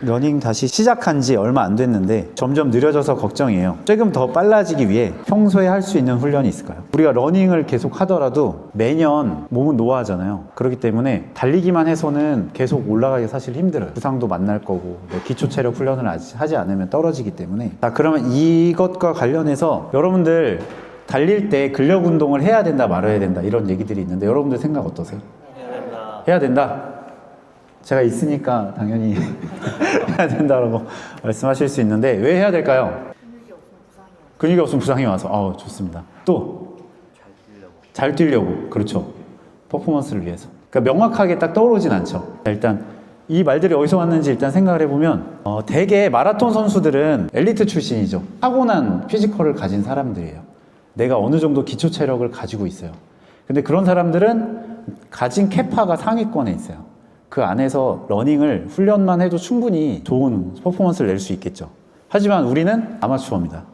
러닝 다시 시작한 지 얼마 안 됐는데 점점 느려져서 걱정이에요. 조금 더 빨라지기 위해 평소에 할 수 있는 훈련이 있을까요? 우리가 러닝을 계속 하더라도 매년 몸은 노화하잖아요. 그렇기 때문에 달리기만 해서는 계속 올라가기 사실 힘들어요. 부상도 만날 거고 뭐 기초 체력 훈련을 하지 않으면 떨어지기 때문에 자 그러면 이것과 관련해서 여러분들 달릴 때 근력 운동을 해야 된다 말아야 된다 이런 얘기들이 있는데 여러분들 생각 어떠세요? 해야 된다. 제가 있으니까 당연히 해야 된다라고 말씀하실 수 있는데 왜 해야 될까요? 근육이 없으면 부상이 와서 아 좋습니다. 또 잘 뛰려고 그렇죠. 퍼포먼스를 위해서. 그러니까 명확하게 딱 떠오르진 않죠. 자, 일단 이 말들이 어디서 왔는지 일단 생각을 해보면 어, 대개 마라톤 선수들은 엘리트 출신이죠. 타고난 피지컬을 가진 사람들이에요. 내가 어느 정도 기초 체력을 가지고 있어요. 근데 그런 사람들은 가진 캐파가 상위권에 있어요. 그 안에서 러닝을 훈련만 해도 충분히 좋은 퍼포먼스를 낼 수 있겠죠. 하지만 우리는 아마추어입니다.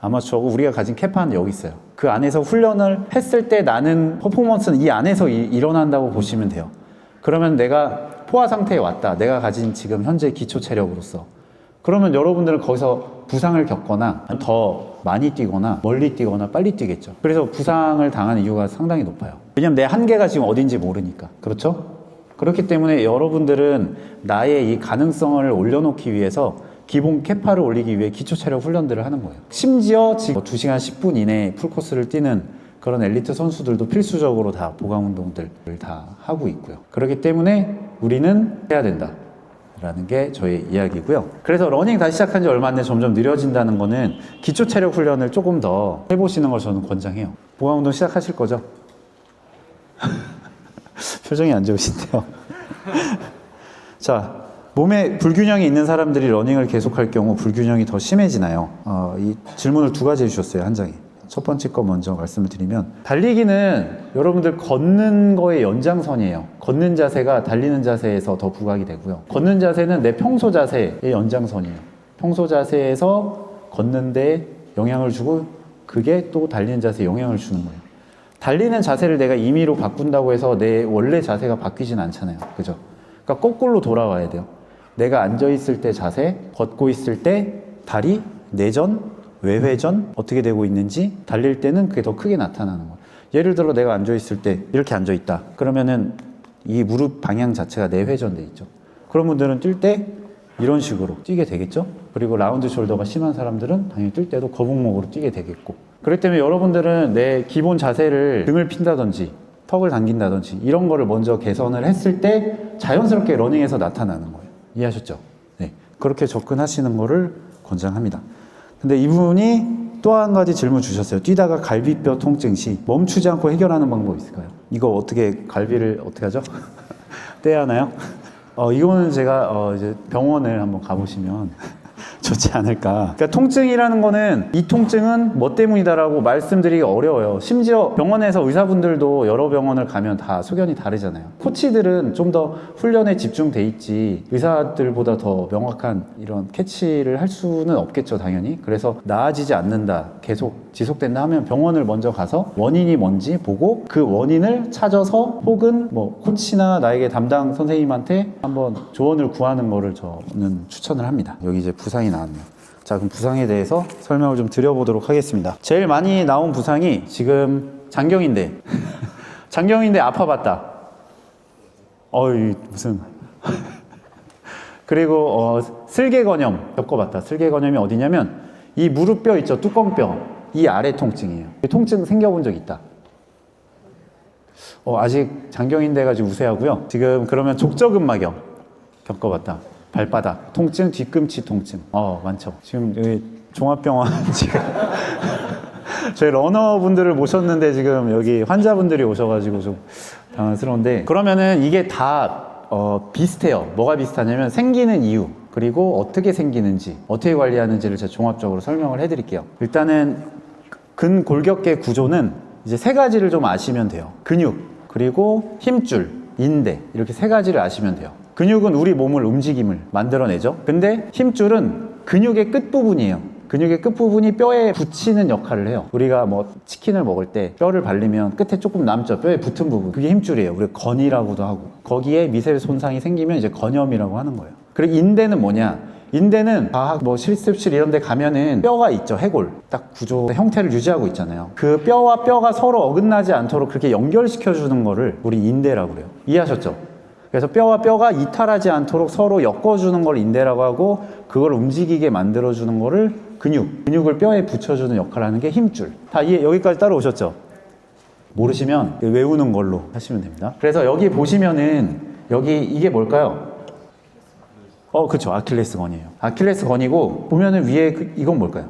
아마추어고 우리가 가진 캐파는 여기 있어요. 그 안에서 훈련을 했을 때 나는 퍼포먼스는 이 안에서 이- 일어난다고 보시면 돼요. 그러면 내가 포화 상태에 왔다. 내가 가진 지금 현재 기초 체력으로서. 그러면 여러분들은 거기서 부상을 겪거나 더 많이 뛰거나 멀리 뛰거나 빨리 뛰겠죠. 그래서 부상을 당하는 이유가 상당히 높아요. 왜냐면 내 한계가 지금 어딘지 모르니까. 그렇죠? 그렇기 때문에 여러분들은 나의 이 가능성을 올려놓기 위해서 기본 캐파를 올리기 위해 기초 체력 훈련들을 하는 거예요. 심지어 지금 2시간 10분 이내에 풀코스를 뛰는 그런 엘리트 선수들도 필수적으로 다 보강 운동들을 다 하고 있고요. 그렇기 때문에 우리는 해야 된다. 라는 게 저의 이야기고요. 그래서 러닝 다시 시작한 지 얼마 안 돼 점점 느려진다는 거는 기초 체력 훈련을 조금 더 해보시는 걸 저는 권장해요. 보강 운동 시작하실 거죠? 표정이 안 좋으신데요. 자, 몸에 불균형이 있는 사람들이 러닝을 계속할 경우 불균형이 더 심해지나요? 어, 이 질문을 두 가지 해주셨어요, 한 장에. 첫 번째 거 먼저 말씀을 드리면 달리기는 여러분들 걷는 거의 연장선이에요. 걷는 자세가 달리는 자세에서 더 부각이 되고요. 걷는 자세는 내 평소 자세의 연장선이에요. 평소 자세에서 걷는데 영향을 주고 그게 또 달리는 자세에 영향을 주는 거예요. 달리는 자세를 내가 임의로 바꾼다고 해서 내 원래 자세가 바뀌진 않잖아요. 그죠? 그러니까 거꾸로 돌아와야 돼요. 내가 앉아 있을 때 자세, 걷고 있을 때 다리, 내전, 외회전 어떻게 되고 있는지 달릴 때는 그게 더 크게 나타나는 거예요. 예를 들어 내가 앉아 있을 때 이렇게 앉아 있다. 그러면은 이 무릎 방향 자체가 내회전돼 있죠. 그런 분들은 뛸 때 이런 식으로 뛰게 되겠죠. 그리고 라운드 숄더가 심한 사람들은 당연히 뛸 때도 거북목으로 뛰게 되겠고. 그렇기 때문에 여러분들은 내 기본 자세를 등을 핀다든지 턱을 당긴다든지 이런 거를 먼저 개선을 했을 때 자연스럽게 러닝에서 나타나는 거예요. 이해하셨죠? 네. 그렇게 접근하시는 거를 권장합니다. 근데 이분이 또 한 가지 질문 주셨어요. 뛰다가 갈비뼈 통증 시 멈추지 않고 해결하는 방법 있을까요? 이거 어떻게 갈비를 어떻게 하죠? 떼야 하나요? 어, 이거는 제가 어, 이제 병원을 한번 가보시면 좋지 않을까. 그러니까 통증이라는 거는 이 통증은 뭐 때문이다라고 말씀드리기 어려워요. 심지어 병원에서 의사분들도 여러 병원을 가면 다 소견이 다르잖아요. 코치들은 좀 더 훈련에 집중돼 있지 의사들보다 더 명확한 이런 캐치를 할 수는 없겠죠, 당연히. 그래서 나아지지 않는다, 계속 지속된다 하면 병원을 먼저 가서 원인이 뭔지 보고 그 원인을 찾아서 혹은 뭐 코치나 나에게 담당 선생님한테 한번 조언을 구하는 거를 저는 추천을 합니다. 여기 이제 부상이 나왔네요. 자, 그럼 부상에 대해서 설명을 좀 드려보도록 하겠습니다. 제일 많이 나온 부상이 지금 장경인데, 장경인데 아파봤다. 어이, 무슨. 그리고 어, 슬개건염 겪어봤다. 슬개건염이 어디냐면 이 무릎뼈 있죠, 뚜껑뼈. 이 아래 통증이에요. 통증 생겨본 적 있다. 어, 아직 장경인데 가지고 우세하고요. 지금 그러면 족저근막염 겪어봤다. 발바닥 통증, 뒤꿈치 통증. 어 많죠. 지금 여기 종합병원 지금 저희 러너분들을 모셨는데 지금 여기 환자분들이 오셔가지고 좀 당황스러운데 그러면은 이게 다 어, 비슷해요. 뭐가 비슷하냐면 생기는 이유 그리고 어떻게 생기는지 어떻게 관리하는지를 제가 종합적으로 설명을 해드릴게요. 일단은 근골격계 구조는 이제 세 가지를 좀 아시면 돼요. 근육, 그리고 힘줄, 인대 이렇게 세 가지를 아시면 돼요. 근육은 우리 몸을 움직임을 만들어내죠. 근데 힘줄은 근육의 끝 부분이에요. 근육의 끝부분이 뼈에 붙이는 역할을 해요. 우리가 뭐 치킨을 먹을 때 뼈를 발리면 끝에 조금 남죠. 뼈에 붙은 부분. 그게 힘줄이에요. 우리 건이라고도 하고. 거기에 미세 손상이 생기면 이제 건염이라고 하는 거예요. 그리고 인대는 뭐냐? 인대는 과학 뭐 실습실 이런 데 가면은 뼈가 있죠. 해골. 딱 구조 형태를 유지하고 있잖아요. 그 뼈와 뼈가 서로 어긋나지 않도록 그렇게 연결시켜 주는 거를 우리 인대라고 그래요. 이해하셨죠? 그래서 뼈와 뼈가 이탈하지 않도록 서로 엮어주는 걸 인대라고 하고 그걸 움직이게 만들어주는 거를 근육, 근육을 뼈에 붙여주는 역할을 하는 게 힘줄. 다 이해, 여기까지 따라오셨죠? 모르시면 외우는 걸로 하시면 됩니다. 그래서 여기 보시면은 여기 이게 뭘까요? 어, 그쵸. 아킬레스건이에요. 아킬레스건이고 보면은 위에 그- 이건 뭘까요?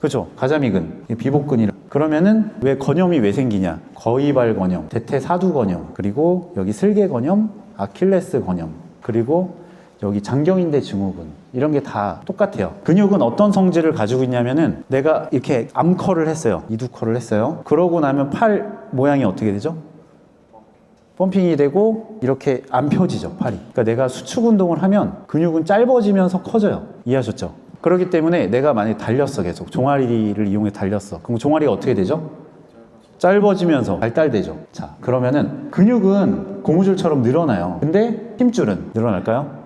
그죠? 가자미근, 비복근이라. 그러면은 왜 건염이 왜 생기냐? 거위발 건염, 대퇴사두 건염, 그리고 여기 슬개 건염, 아킬레스 건염, 그리고 여기 장경인대 증후군 이런 게 다 똑같아요. 근육은 어떤 성질을 가지고 있냐면은 내가 이렇게 암컬을 했어요. 이두컬을 했어요. 그러고 나면 팔 모양이 어떻게 되죠? 펌핑이 되고 이렇게 안 펴지죠 팔이 그러니까 내가 수축 운동을 하면 근육은 짧아지면서 커져요 이해하셨죠? 그렇기 때문에 내가 만약에 달렸어 계속. 종아리를 이용해 달렸어. 그럼 종아리가 어떻게 되죠? 짧아지면서 발달되죠. 자 그러면은 근육은 고무줄처럼 늘어나요. 근데 힘줄은 늘어날까요?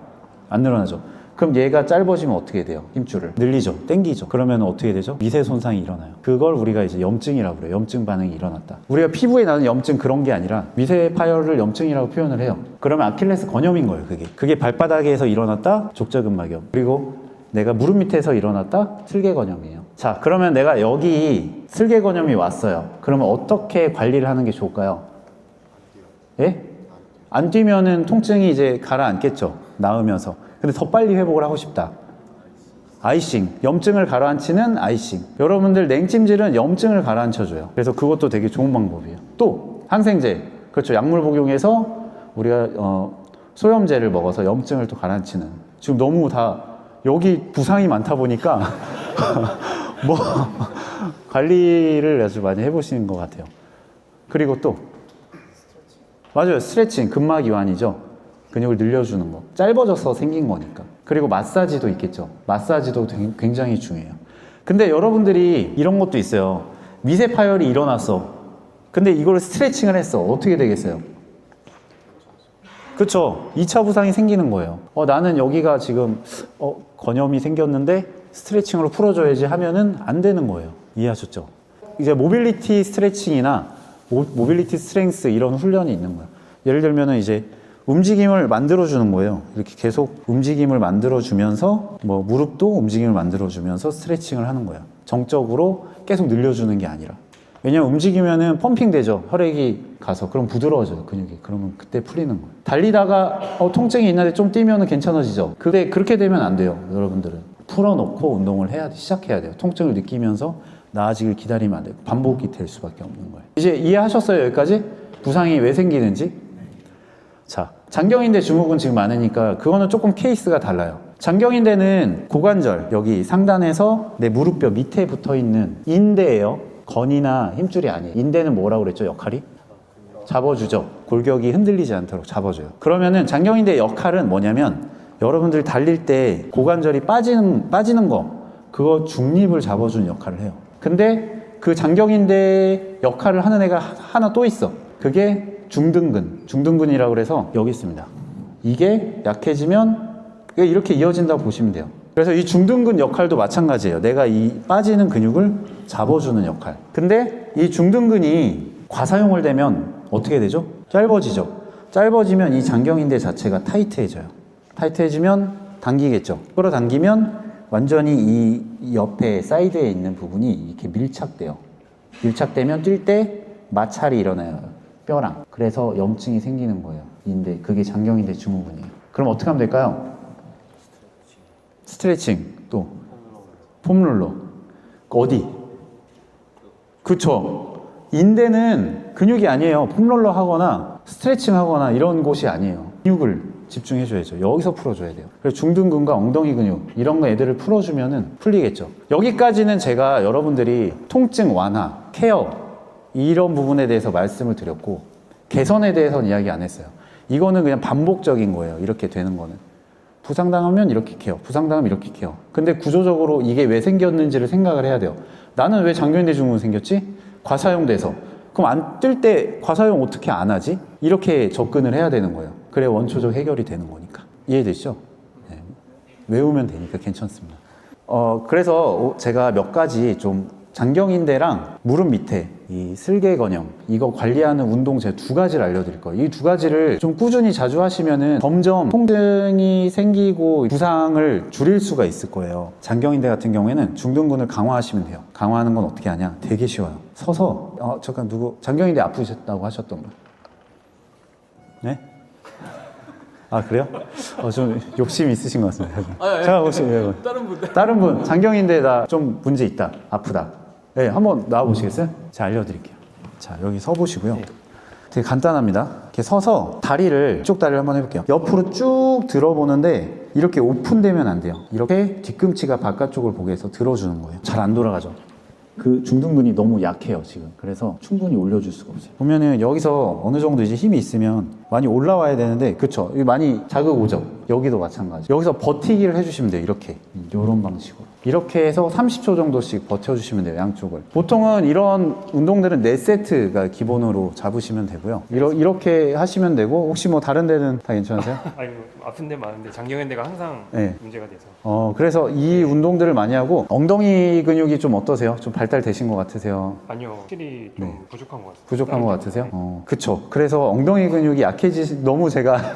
안 늘어나죠. 그럼 얘가 짧아지면 어떻게 돼요? 힘줄을. 늘리죠. 땡기죠. 그러면 어떻게 되죠? 미세 손상이 일어나요. 그걸 우리가 이제 염증이라고 그래요. 염증 반응이 일어났다. 우리가 피부에 나는 염증 그런 게 아니라 미세 파열을 염증이라고 표현을 해요. 그러면 아킬레스 건염인 거예요 그게. 그게 발바닥에서 일어났다? 족저근막염. 그리고 내가 무릎 밑에서 일어났다 슬개건염이에요 자 그러면 내가 여기 슬개건염이 왔어요 그러면 어떻게 관리를 하는 게 좋을까요? 예? 안 뛰면은 통증이 이제 가라앉겠죠. 나으면서. 근데 더 빨리 회복을 하고 싶다. 아이싱. 염증을 가라앉히는 아이싱. 여러분들 냉찜질은 염증을 가라앉혀줘요. 그래서 그것도 되게 좋은 방법이에요. 또, 항생제. 그렇죠. 약물 복용해서 우리가, 어, 소염제를 먹어서 염증을 또 가라앉히는. 지금 너무 다, 여기 부상이 많다 보니까, 뭐, 관리를 아주 많이 해보시는 것 같아요. 그리고 또, 맞아요. 스트레칭, 근막 이완이죠. 근육을 늘려주는 거. 짧아져서 생긴 거니까. 그리고 마사지도 있겠죠. 마사지도 굉장히 중요해요. 근데 여러분들이 이런 것도 있어요. 미세 파열이 일어났어. 근데 이걸 스트레칭을 했어. 어떻게 되겠어요? 그쵸. 2차 부상이 생기는 거예요. 어, 나는 여기가 지금, 어, 건염이 생겼는데 스트레칭으로 풀어줘야지 하면은 안 되는 거예요. 이해하셨죠? 이제 모빌리티 스트레칭이나 모, 모빌리티 스트렝스 이런 훈련이 있는 거예요. 예를 들면은 이제 움직임을 만들어주는 거예요. 이렇게 계속 움직임을 만들어주면서 뭐 무릎도 움직임을 만들어주면서 스트레칭을 하는 거예요. 정적으로 계속 늘려주는 게 아니라. 왜냐면 움직이면은 펌핑 되죠. 혈액이 가서. 그럼 부드러워져요, 근육이. 그러면 그때 풀리는 거예요. 달리다가 어, 통증이 있는데 좀 뛰면은 괜찮아지죠. 근데 그렇게 되면 안 돼요, 여러분들은. 풀어놓고 운동을 해야 돼, 시작해야 돼요. 통증을 느끼면서 나아지길 기다리면 안 돼요. 반복이 될 수밖에 없는 거예요. 이제 이해하셨어요, 여기까지? 부상이 왜 생기는지? 자, 장경인대 증후군 지금 많으니까 그거는 조금 케이스가 달라요. 장경인대는 고관절 여기 상단에서 내 무릎뼈 밑에 붙어 있는 인대예요. 건이나 힘줄이 아니에요. 인대는 뭐라고 그랬죠? 역할이? 잡아주죠. 골격이 흔들리지 않도록 잡아줘요. 그러면은 장경인대 역할은 뭐냐면 여러분들 달릴 때 고관절이 빠지는 빠지는 거 그거 중립을 잡아주는 역할을 해요. 근데 그 장경인대 역할을 하는 애가 하- 하나 또 있어. 그게 중등근, 중등근이라고 그래서 여기 있습니다. 이게 약해지면 이렇게 이어진다고 보시면 돼요. 그래서 이 중등근 역할도 마찬가지예요. 내가 이 빠지는 근육을 잡아주는 역할. 근데 이 중등근이 과사용을 되면 어떻게 되죠? 짧아지죠. 짧아지면 이 장경인대 자체가 타이트해져요. 타이트해지면 당기겠죠. 끌어당기면 완전히 이 옆에 사이드에 있는 부분이 이렇게 밀착돼요. 밀착되면 뛸 때 마찰이 일어나요. 뼈랑. 그래서 염증이 생기는 거예요. 인대. 그게 장경인대 증후군이에요. 그럼 어떻게 하면 될까요? 스트레칭 또 폼롤러 어디? 그쵸 인대는 근육이 아니에요. 폼롤러 하거나 스트레칭 하거나 이런 곳이 아니에요. 근육을 집중해 줘야죠. 여기서 풀어줘야 돼요. 그래서 중둔근과 엉덩이 근육 이런 거 애들을 풀어주면은 풀리겠죠. 여기까지는 제가 여러분들이 통증 완화 케어 이런 부분에 대해서 말씀을 드렸고 개선에 대해서는 이야기 안 했어요. 이거는 그냥 반복적인 거예요. 이렇게 되는 거는. 부상당하면 이렇게 케어, 부상당하면 이렇게 케어. 근데 구조적으로 이게 왜 생겼는지를 생각을 해야 돼요. 나는 왜 장기인대 증후군 생겼지? 과사용돼서. 그럼 안 뜰 때 과사용 어떻게 안 하지? 이렇게 접근을 해야 되는 거예요. 그래 원초적 해결이 되는 거니까. 이해되시죠? 네. 외우면 되니까 괜찮습니다. 어, 그래서 제가 몇 가지 좀 장경인대랑 무릎 밑에 이 슬개 건형 이거 관리하는 운동 제가 두 가지를 알려드릴 거예요. 이 두 가지를 좀 꾸준히 자주 하시면은 점점 통증이 생기고 부상을 줄일 수가 있을 거예요. 장경인대 같은 경우에는 중둔근을 강화하시면 돼요. 강화하는 건 어떻게 하냐? 되게 쉬워요. 서서 어 잠깐 누구 장경인대 아프셨다고 하셨던 분? 네? 아 그래요? 어, 좀 욕심 있으신 것 같습니다. 제가 혹시 예, 다른 분들. 다른 분. 장경인데 나 좀 문제 있다. 아프다. 네 한번 나와 보시겠어요? 제가 알려드릴게요. 자 여기 서 보시고요. 되게 간단합니다. 이렇게 서서 다리를 쭉 다리를 한번 해볼게요. 옆으로 쭉 들어보는데 이렇게 오픈되면 안 돼요. 이렇게 뒤꿈치가 바깥쪽을 보게 해서 들어주는 거예요. 잘 안 돌아가죠 그 중둔근이 너무 약해요 지금. 그래서 충분히 올려줄 수가 없어요. 보면은 여기서 어느 정도 이제 힘이 있으면 많이 올라와야 되는데 그쵸 많이 자극 오죠 여기도 마찬가지 여기서 버티기를 해주시면 돼요 이렇게 이런 방식으로 이렇게 해서 30초 정도씩 버텨주시면 돼요 양쪽을 보통은 이런 운동들은 4세트가 기본으로 잡으시면 되고요 이러, 이렇게 하시면 되고 혹시 뭐 다른 데는 다 괜찮으세요? 아니 뭐 아픈 데 많은데 장경현대가 항상 네. 문제가 돼서 어 그래서 이 운동들을 많이 하고 엉덩이 근육이 좀 어떠세요? 좀 발달되신 것 같으세요? 아니요 확실히 좀 네. 부족한 것 같아요. 부족한 것 같으세요? 어, 그쵸. 그래서 엉덩이 근육이 약해 지, 너무 제가,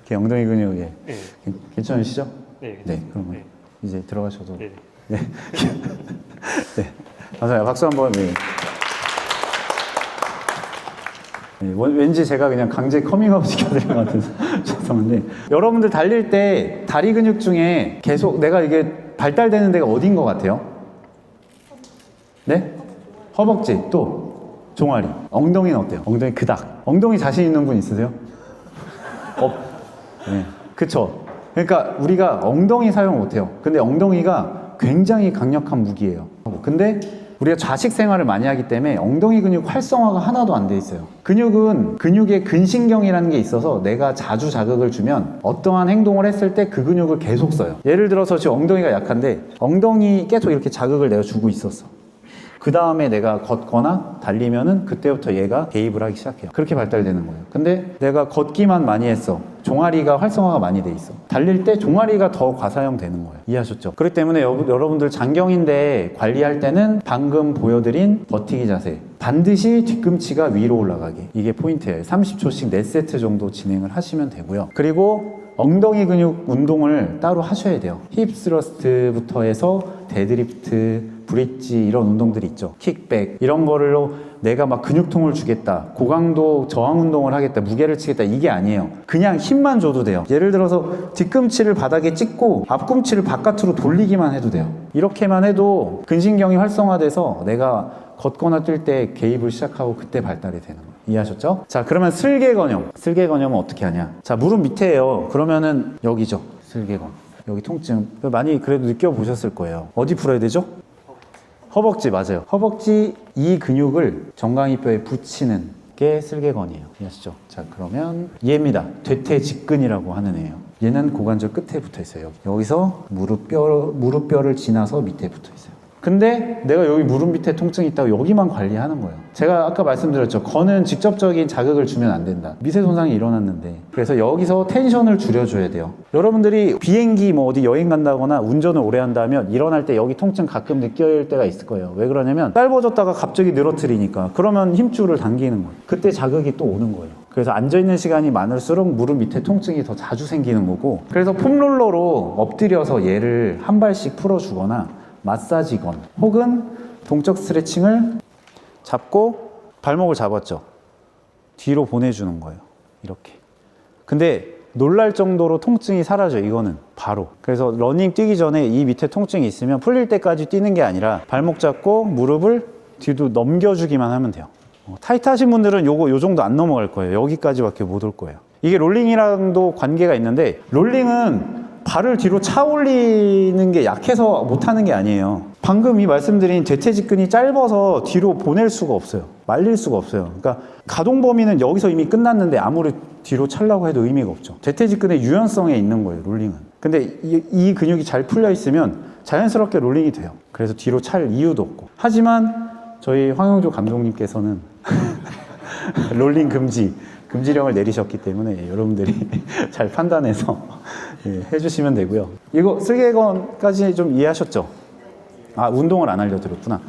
이렇게 엉덩이 근육이 네, 괜- 괜찮으시죠? 네, 네, 괜찮습니다. 그러면 네, 이제 들어가셔도. 네. 네. 감사해요. 박수 한 번. 네. 네, 원- 왠지 제가 그냥 강제 커밍아웃 시켜드린 것 같아서 죄송한데 여러분들 달릴 때 다리 근육 중에 계속 내가 이게 발달되는 데가 어딘 것 같아요? 네? 허벅지 또 종아리 엉덩이는 어때요? 엉덩이 그닥 엉덩이 자신 있는 분 있으세요? 없. 네. 그쵸. 그러니까 우리가 엉덩이 사용 못해요. 근데 엉덩이가 굉장히 강력한 무기예요. 근데 우리가 좌식 생활을 많이 하기 때문에 엉덩이 근육 활성화가 하나도 안 돼 있어요. 근육은 근육의 근신경이라는 게 있어서 내가 자주 자극을 주면 어떠한 행동을 했을 때 그 근육을 계속 써요. 예를 들어서 지금 엉덩이가 약한데 엉덩이 계속 이렇게 자극을 내가 주고 있었어. 그 다음에 내가 걷거나 달리면은 그때부터 얘가 개입을 하기 시작해요. 그렇게 발달되는 거예요. 근데 내가 걷기만 많이 했어. 종아리가 활성화가 많이 돼 있어. 달릴 때 종아리가 더 과사용 되는 거예요. 이해하셨죠? 그렇기 때문에 여, 여러분들 장경인데 관리할 때는 방금 보여드린 버티기 자세. 반드시 뒤꿈치가 위로 올라가게. 이게 포인트예요. 30초씩 4세트 정도 진행을 하시면 되고요. 그리고 엉덩이 근육 운동을 따로 하셔야 돼요. 힙 스러스트부터 해서 데드리프트, 브릿지 이런 운동들이 있죠. 킥백 이런 거를로 내가 막 근육통을 주겠다. 고강도 저항 운동을 하겠다. 무게를 치겠다. 이게 아니에요. 그냥 힘만 줘도 돼요. 예를 들어서 뒤꿈치를 바닥에 찍고 앞꿈치를 바깥으로 돌리기만 해도 돼요. 이렇게만 해도 근신경이 활성화돼서 내가 걷거나 뛸 때 개입을 시작하고 그때 발달이 되는 거예요. 이해하셨죠? 자, 그러면 슬개건형. 슬개건형은 어떻게 하냐? 자, 무릎 밑에예요. 그러면은 여기죠. 슬개건. 여기 통증. 많이 그래도 느껴보셨을 거예요. 어디 풀어야 되죠? 허벅지 맞아요. 허벅지 이 근육을 정강이뼈에 붙이는 게 슬개건이에요. 이해하시죠? 자, 그러면 얘입니다. 대퇴직근이라고 하는 애예요. 얘는 고관절 끝에 붙어 있어요. 여기. 여기서 무릎뼈 무릎뼈를 지나서 밑에 붙어 있어요. 근데 내가 여기 무릎 밑에 통증이 있다고 여기만 관리하는 거예요. 제가 아까 말씀드렸죠. 건은 직접적인 자극을 주면 안 된다. 미세 손상이 일어났는데. 그래서 여기서 텐션을 줄여줘야 돼요. 여러분들이 비행기 뭐 어디 여행 간다거나 운전을 오래 한다면 일어날 때 여기 통증 가끔 느낄 때가 있을 거예요. 왜 그러냐면 짧아졌다가 갑자기 늘어뜨리니까. 그러면 힘줄을 당기는 거예요. 그때 자극이 또 오는 거예요. 그래서 앉아있는 시간이 많을수록 무릎 밑에 통증이 더 자주 생기는 거고 그래서 폼롤러로 엎드려서 얘를 한 발씩 풀어주거나 마사지건 혹은 동적 스트레칭을 잡고 발목을 잡았죠. 뒤로 보내주는 거예요. 이렇게. 근데 놀랄 정도로 통증이 사라져 이거는 바로 그래서 러닝 뛰기 전에 이 밑에 통증이 있으면 풀릴 때까지 뛰는 게 아니라 발목 잡고 무릎을 뒤로 넘겨주기만 하면 돼요 어, 타이트하신 분들은 요거 요 정도 안 넘어갈 거예요 여기까지밖에 못 올 거예요 이게 롤링이랑도 관계가 있는데 롤링은 발을 뒤로 차 올리는 게 약해서 못하는 게 아니에요 방금 이 말씀드린 대퇴직근이 짧아서 뒤로 보낼 수가 없어요 말릴 수가 없어요. 그러니까 가동 범위는 여기서 이미 끝났는데 아무리 뒤로 찰라고 해도 의미가 없죠. 대퇴직근의 유연성에 있는 거예요, 롤링은. 근데 이, 이 근육이 잘 풀려 있으면 자연스럽게 롤링이 돼요. 그래서 뒤로 찰 이유도 없고. 하지만 저희 황영조 감독님께서는 롤링 금지 금지령을 내리셨기 때문에 여러분들이 잘 판단해서 예, 해주시면 되고요. 이거 슬개건까지 좀 이해하셨죠? 아 운동을 안 알려드렸구나.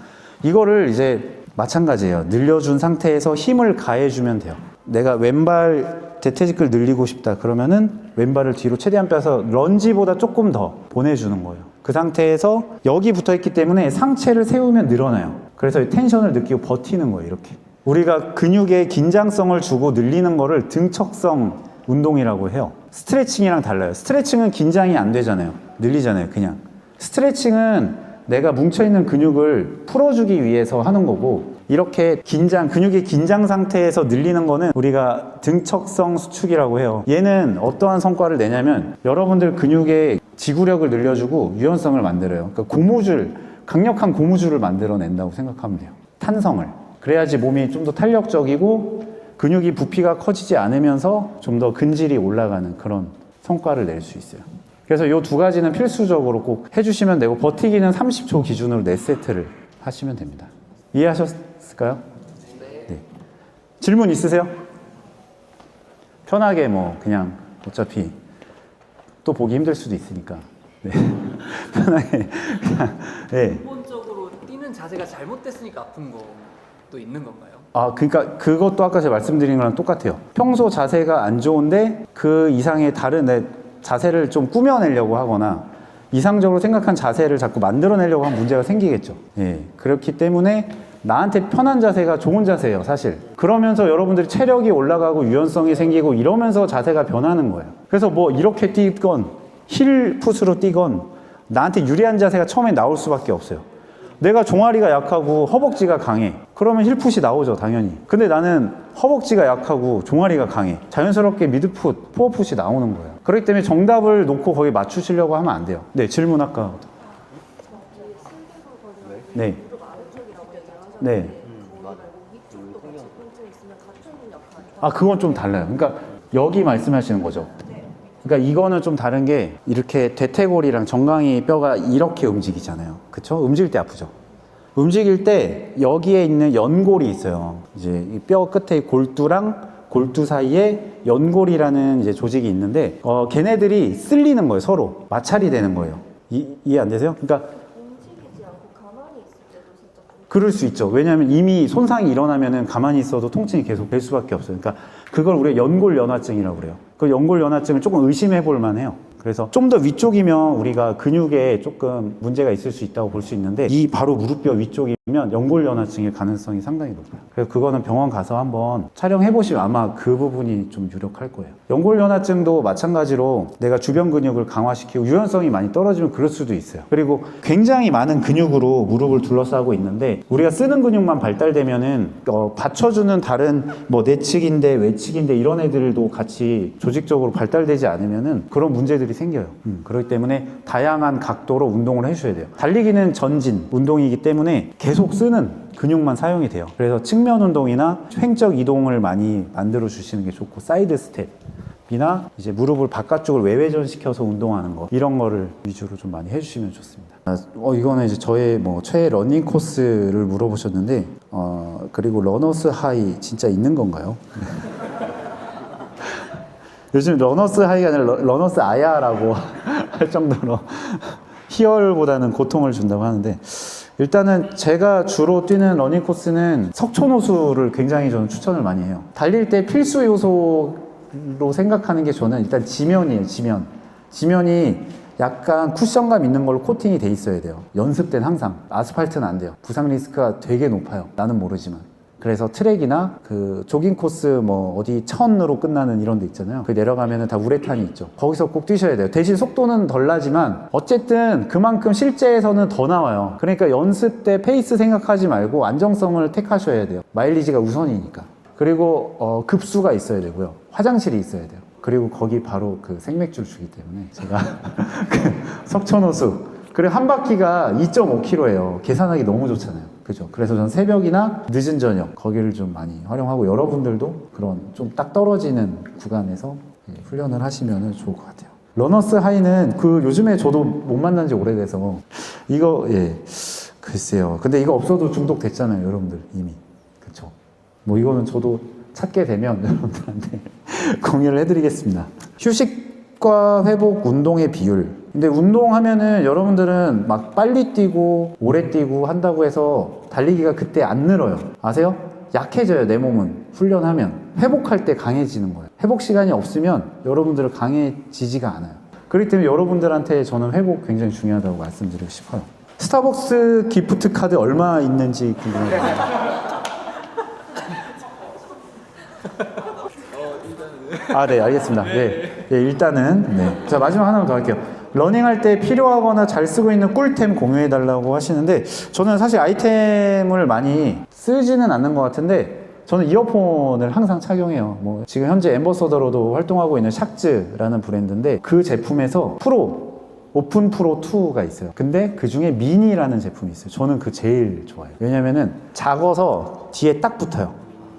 이거를 이제 마찬가지예요. 늘려준 상태에서 힘을 가해주면 돼요. 내가 왼발 대퇴직을 늘리고 싶다 그러면은 왼발을 뒤로 최대한 빼서 런지보다 조금 더 보내주는 거예요. 그 상태에서 여기 붙어 있기 때문에 상체를 세우면 늘어나요. 그래서 이 텐션을 느끼고 버티는 거예요. 이렇게. 우리가 근육에 긴장성을 주고 늘리는 거를 등척성 운동이라고 해요. 스트레칭이랑 달라요. 스트레칭은 긴장이 안 되잖아요. 늘리잖아요. 그냥. 스트레칭은 내가 뭉쳐있는 근육을 풀어주기 위해서 하는 거고, 이렇게 긴장, 근육의 긴장 상태에서 늘리는 거는 우리가 등척성 수축이라고 해요. 얘는 어떠한 성과를 내냐면 여러분들 근육의 지구력을 늘려주고 유연성을 만들어요. 그러니까 고무줄, 강력한 고무줄을 만들어낸다고 생각하면 돼요. 탄성을. 그래야지 몸이 좀 더 탄력적이고 근육이 부피가 커지지 않으면서 좀 더 근질이 올라가는 그런 성과를 낼 수 있어요. 그래서 이 두 가지는 필수적으로 꼭 해주시면 되고 버티기는 30초 기준으로 4세트를 하시면 됩니다. 이해하셨을까요? 네. 질문 있으세요? 편하게 뭐 그냥 어차피 또 보기 힘들 수도 있으니까 네. 편하게 그냥 네. 기본적으로 뛰는 자세가 잘못됐으니까 아픈 것도 있는 건가요? 아, 그러니까 그것도 아까 제가 말씀드린 거랑 똑같아요. 평소 자세가 안 좋은데 그 이상의 다른 내 자세를 좀 꾸며내려고 하거나 이상적으로 생각한 자세를 자꾸 만들어내려고 하면 문제가 생기겠죠. 예. 그렇기 때문에 나한테 편한 자세가 좋은 자세예요, 사실. 그러면서 여러분들이 체력이 올라가고 유연성이 생기고 이러면서 자세가 변하는 거예요. 그래서 뭐 이렇게 뛰건 힐 풋으로 뛰건 나한테 유리한 자세가 처음에 나올 수밖에 없어요. 내가 종아리가 약하고 허벅지가 강해. 그러면 힐풋이 나오죠, 당연히. 근데 나는 허벅지가 약하고 종아리가 강해. 자연스럽게 미드풋, 포어풋이 나오는 거예요. 그렇기 때문에 정답을 놓고 거기 맞추시려고 하면 안 돼요. 네, 질문 아까. 네. 네. 아, 그건 좀 달라요. 그러니까 여기 말씀하시는 거죠. 그러니까 이거는 좀 다른 게 이렇게 대퇴골이랑 정강이 뼈가 이렇게 움직이잖아요. 그쵸? 움직일 때 아프죠? 움직일 때 여기에 있는 연골이 있어요. 이제 이뼈 끝에 골두랑 골두 사이에 연골이라는 이제 조직이 있는데 어, 걔네들이 쓸리는 거예요. 서로 마찰이 되는 거예요. 이, 이해 안 되세요? 그러니까 움직이지 않고 가만히 있을 때도 진짜 좀 그럴 수 있죠. 왜냐하면 이미 손상이 일어나면은 가만히 있어도 통증이 계속 될 수밖에 없어요. 그러니까 그걸 우리가 연골 연화증이라고 그래요. 그 연골 연화증을 조금 의심해 볼 만해요. 그래서 좀 더 위쪽이면 우리가 근육에 조금 문제가 있을 수 있다고 볼 수 있는데 이 바로 무릎뼈 위쪽이 면 연골 연화증일 가능성이 상당히 높아요. 그래서 그거는 병원 가서 한번 촬영해 보시면 아마 그 부분이 좀 유력할 거예요. 연골 연화증도 마찬가지로 내가 주변 근육을 강화시키고 유연성이 많이 떨어지면 그럴 수도 있어요. 그리고 굉장히 많은 근육으로 무릎을 둘러싸고 있는데 우리가 쓰는 근육만 발달되면은 어, 받쳐주는 다른 뭐 내측인데 외측인데 이런 애들도 같이 조직적으로 발달되지 않으면은 그런 문제들이 생겨요. 음, 그렇기 때문에 다양한 각도로 운동을 해주셔야 돼요. 달리기는 전진 운동이기 때문에 계속 쓰는 근육만 사용이 돼요. 그래서 측면 운동이나 횡적 이동을 많이 만들어 주시는 게 좋고 사이드 스텝. 이나 이제 무릎을 바깥쪽을 외회전 시켜서 운동하는 거 이런 거를 위주로 좀 많이 해주시면 좋습니다. 아, 어 이거는 이제 저의 뭐 최애 러닝 코스를 물어보셨는데 어 그리고 러너스 하이 진짜 있는 건가요? 요즘 러너스 하이가 아니라 러, 러너스 아야라고 할 정도로 희열보다는 고통을 준다고 하는데 일단은 제가 주로 뛰는 러닝 코스는 석촌호수를 굉장히 저는 추천을 많이 해요. 달릴 때 필수 요소로 생각하는 게 저는 일단 지면이에요, 지면. 지면이 약간 쿠션감 있는 걸로 코팅이 돼 있어야 돼요. 연습 때는 항상. 아스팔트는 안 돼요. 부상 리스크가 되게 높아요. 나는 모르지만. 그래서 트랙이나 그 조깅 코스 뭐 어디 천으로 끝나는 이런 데 있잖아요. 그 내려가면은 다 우레탄이 있죠. 거기서 꼭 뛰셔야 돼요. 대신 속도는 덜 나지만 어쨌든 그만큼 실제에서는 더 나와요. 그러니까 연습 때 페이스 생각하지 말고 안정성을 택하셔야 돼요. 마일리지가 우선이니까. 그리고 어, 급수가 있어야 되고요. 화장실이 있어야 돼요. 그리고 거기 바로 그 생맥주를 주기 때문에 제가 그 석천호수 그리고 한 바퀴가 2.5km예요. 계산하기 너무 좋잖아요. 그죠. 그래서 저는 새벽이나 늦은 저녁 거기를 좀 많이 활용하고 여러분들도 그런 좀 딱 떨어지는 구간에서 예, 훈련을 하시면 좋을 것 같아요. 러너스 하이는 그 요즘에 저도 못 만난 지 오래돼서 이거 예 글쎄요. 근데 이거 없어도 중독됐잖아요, 여러분들 이미 그렇죠. 뭐 이거는 저도 찾게 되면 여러분들한테 공유를 해드리겠습니다. 휴식과 회복, 운동의 비율. 근데 운동하면은 여러분들은 막 빨리 뛰고 오래 뛰고 한다고 해서 달리기가 그때 안 늘어요. 아세요? 약해져요, 내 몸은. 훈련하면. 회복할 때 강해지는 거예요. 회복 시간이 없으면 여러분들은 강해지지가 않아요. 그렇기 때문에 여러분들한테 저는 회복 굉장히 중요하다고 말씀드리고 싶어요. 스타벅스 기프트 카드 얼마 있는지 궁금해요. 아, 네, 알겠습니다. 네, 네, 일단은 네. 자 마지막 하나만 더 할게요. 러닝할 때 필요하거나 잘 쓰고 있는 꿀템 공유해 달라고 하시는데 저는 사실 아이템을 많이 쓰지는 않는 것 같은데 저는 이어폰을 항상 착용해요. 뭐 지금 현재 엠버서더로도 활동하고 있는 샥즈라는 브랜드인데 그 제품에서 프로 오픈 프로 2가 있어요. 근데 그 중에 미니라는 제품이 있어요. 저는 그 제일 좋아요. 왜냐면은 작아서 뒤에 딱 붙어요.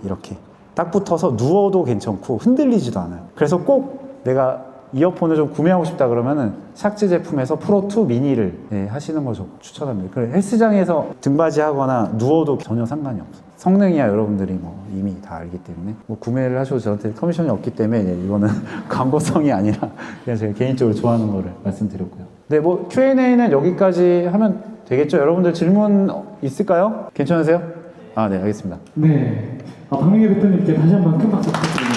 이렇게. 딱 붙어서 누워도 괜찮고 흔들리지도 않아요. 그래서 꼭 내가 이어폰을 좀 구매하고 싶다 그러면은 샥즈 제품에서 프로 2 미니를 네, 하시는 걸저 추천합니다. 그래 헬스장에서 등받이 하거나 누워도 전혀 상관이 없어요. 성능이야 여러분들이 뭐 이미 다 알기 때문에 뭐 구매를 하셔도 저한테 커미션이 없기 때문에 네, 이거는 광고성이 아니라 그냥 제가 개인적으로 좋아하는 거를 말씀드렸고요. 네, 뭐 Q&A는 여기까지 하면 되겠죠? 여러분들 질문 있을까요? 괜찮으세요? 아, 네, 알겠습니다. 네. 아, 박민규 대표님께 다시 한번 큰 박수 부탁드립니다.